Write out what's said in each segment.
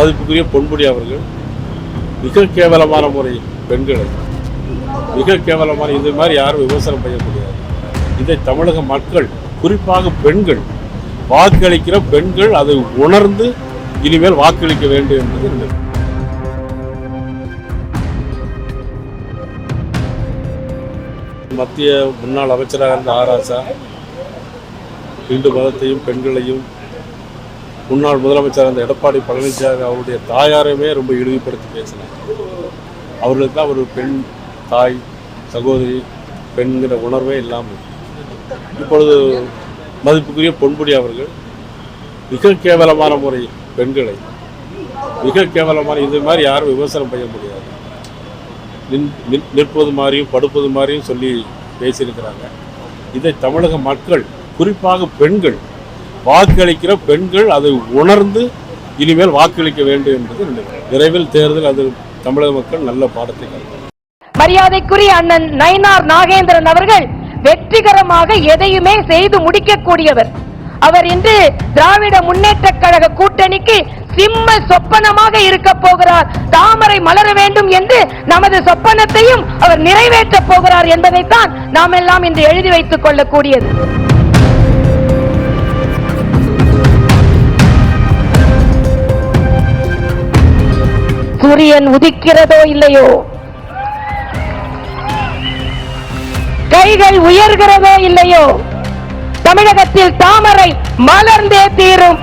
மதிப்புக்குரிய பொன்முடி அவர்கள் மிக கேவலமான முறை பெண்களை. மிக கேவலமான இது மாதிரி யாரும் விமர்சனம் செய்ய முடியாது. இதை தமிழக மக்கள் குறிப்பாக பெண்கள் வாக்களிக்கிற பெண்கள் அதை உணர்ந்து இனிமேல் வாக்களிக்க வேண்டும் என்பது என்னுடைய மத்திய முன்னாள் அமைச்சராக இருந்த ஆராசா இந்து மதத்தையும் பெண்களையும் முன்னாள் முதலமைச்சர் அந்த எடப்பாடி பழனிசாமி அவருடைய தாயாரையுமே ரொம்ப இழிவுபடுத்தி பேசினார். அவர்களுக்கு தான் ஒரு பெண் தாய் சகோதரி பெண்கிற உணர்வே இல்லாமல் இப்பொழுது மதிப்புக்குரிய பொன்முடி அவர்கள் மிக கேவலமான முறை பெண்களை மிக கேவலமான இது மாதிரி யாரும் விமர்சனம் செய்ய முடியாது. நின்- நிற்பது மாதிரியும் படுப்பது மாதிரியும் சொல்லி பேசியிருக்கிறாங்க. இதை தமிழக மக்கள் குறிப்பாக பெண்கள் வாக்களிக்கிற பெண்கள் அதை உணர்ந்து இனிமேல் வாக்களிக்க வேண்டும் என்பது விரைவில் தேர்தல் அது தமிழக மக்கள் நல்ல பாடத்தை மரியாதைக்குரிய அண்ணன் நயினார் நாகேந்திரன் அவர்கள் வெற்றிகரமாக எதையுமே செய்து முடிக்கக்கூடியவர். அவர் இன்று திராவிட முன்னேற்ற கழக கூட்டணிக்கு சிம்ம சொப்பனமாக இருக்க போகிறார். தாமரை மலர வேண்டும் என்று நமது சொப்பனத்தையும் அவர் நிறைவேற்றப் போகிறார் என்பதைத்தான் நாம் எல்லாம் இன்று எழுதி வைத்துக் கொள்ளக்கூடியது. சூரியன் உதிக்கிறதோ இல்லையோ? கைகள் உயர்கிறதோ இல்லையோ? தமிழகத்தில் தாமரை மலர்ந்தே தீரும்.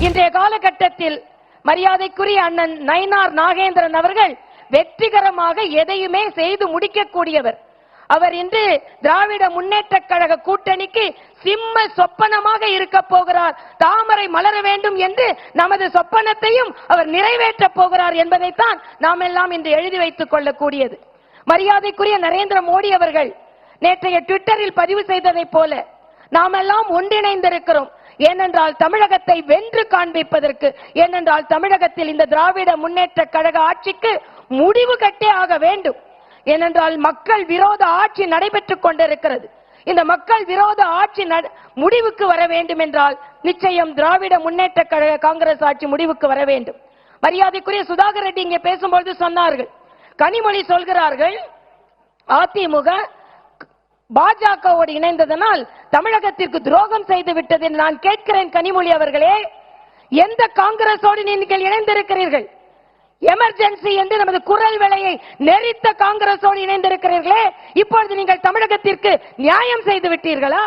இன்றைய காலகட்டத்தில் மரியாதைக்குரிய அண்ணன் நயினார் நாகேந்திரன் அவர்கள் வெற்றிகரமாக எதையுமே செய்து முடிக்கக்கூடியவர். அவர் இன்று திராவிட முன்னேற்றக் கழக கூட்டணிக்கு சிம்ம சொப்பனமாக இருக்க போகிறார். தாமரை மலர வேண்டும் என்று நமது சொப்பனத்தையும் அவர் நிறைவேற்றப் போகிறார் என்பதைத்தான் நாம் எல்லாம் இன்று எழுதி வைத்துக் கொள்ளக்கூடியது. மரியாதைக்குரிய நரேந்திர மோடி அவர்கள் நேற்றைய ட்விட்டரில் பதிவு செய்ததைப் போல நாமெல்லாம் ஒன்றிணைந்திருக்கிறோம். ஏனென்றால் தமிழகத்தை வென்று காண்பிப்பதற்கு ஏனென்றால் தமிழகத்தில் இந்த திராவிட முன்னேற்ற கழக ஆட்சிக்கு முடிவு கட்டே ஆக வேண்டும். ஏனென்றால் மக்கள் விரோத ஆட்சி நடைபெற்றுக் கொண்டிருக்கிறது. இந்த மக்கள் விரோத ஆட்சி நட- முடிவுக்கு வர வேண்டும் என்றால் நிச்சயம் திராவிட முன்னேற்ற கழக காங்கிரஸ் ஆட்சி முடிவுக்கு வர வேண்டும். மரியாதைக்குரிய சுதாகர் ரெட்டி இங்கே பேசும்பொழுது சொன்னார்கள். கனிமொழி சொல்கிறார்கள் அதிமுக பாஜகவோடு இணைந்ததனால் தமிழகத்திற்கு துரோகம் செய்து விட்டது என்று நான் கேட்கிறேன் கனிமொழி அவர்களே. எந்த காங்கிரஸோடு நீங்கள் இணைந்திருக்கிறீர்கள்? எமர்ஜென்சி என்று நமது குரல் விலையை நெறித்த காங்கிரஸோடு இணைந்திருக்கிறீர்களே இப்பொழுது நீங்கள் தமிழகத்திற்கு நியாயம் செய்து விட்டீர்களா?